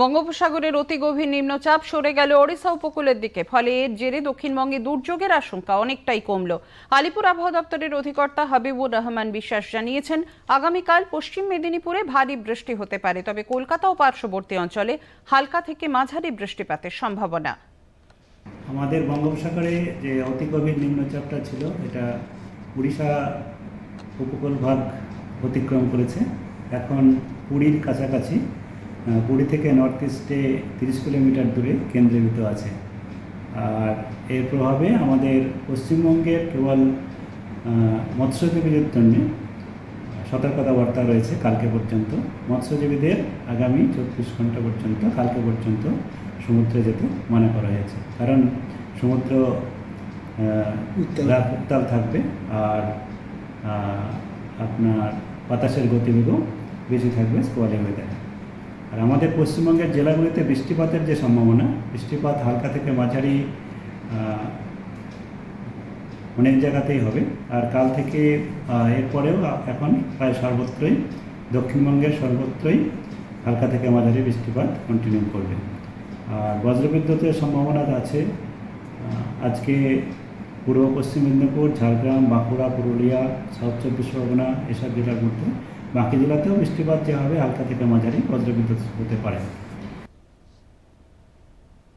বঙ্গোপসাগরের অতি গভীর নিম্নচাপ সরে গেল ওড়িশা উপকূলের দিকে। ফলে এর জেরে দক্ষিণবঙ্গে দুর্যোগের আশঙ্কা অনেকটাই কমল। আলিপুর আবহাওয়া দপ্তরের অধিকর্তা হাবিবুর রহমান বিশ্বাস জানিয়েছেন, আগামীকাল পশ্চিম মেদিনীপুরে ভারী বৃষ্টি হতে পারে, তবে কলকাতা ও পার্শ্ববর্তী অঞ্চলে হালকা থেকে মাঝারি বৃষ্টিপাতের সম্ভাবনা। আমাদের বঙ্গোপসাগরে যে অতি গভীর নিম্নচাপটা ছিল, এটা উড়িষ্যা উপকূল ভাগ অতিক্রম করেছে। এখন পুরীর কাছাকাছি পুরী থেকে নর্থ ইস্টে তিরিশ কিলোমিটার দূরে কেন্দ্রীভূত আছে। আর এর প্রভাবে আমাদের পশ্চিমবঙ্গের কেবল মৎস্যজীবীদের জন্য সতর্কতা বার্তা রয়েছে কালকে পর্যন্ত। মৎস্যজীবীদের আগামী চব্বিশ ঘণ্টা পর্যন্ত কালকে পর্যন্ত সমুদ্রে যেতে মানা করা হয়েছে। কারণ সমুদ্র উত্তাল। থাকবে আর আপনার বাতাসের গতিবেগও বেশি থাকবে স্কোয়ালে ওয়েদার আর আমাদের পশ্চিমবঙ্গের জেলাগুলিতে বৃষ্টিপাতের যে সম্ভাবনা, বৃষ্টিপাত হালকা থেকে মাঝারি অনেক জায়গাতেই হবে। আর কাল থেকে এরপরেও এখন প্রায় সর্বত্রই, দক্ষিণবঙ্গের সর্বত্রই হালকা থেকে মাঝারি বৃষ্টিপাত কন্টিনিউ করবে। আর বজ্রবিদ্যুতের সম্ভাবনা আছে আজকে পূর্ব পশ্চিম মেদিনীপুর, ঝাড়গ্রাম, বাঁকুড়া, পুরুলিয়া, সাউথ চব্বিশ পরগনা, এসব জেলাগুলোতে বাকি জেলাতেও বৃষ্টিপাত যে হবে হালকা থেকে মাঝারি বজ্রবিদ্যুৎ হতে পারে।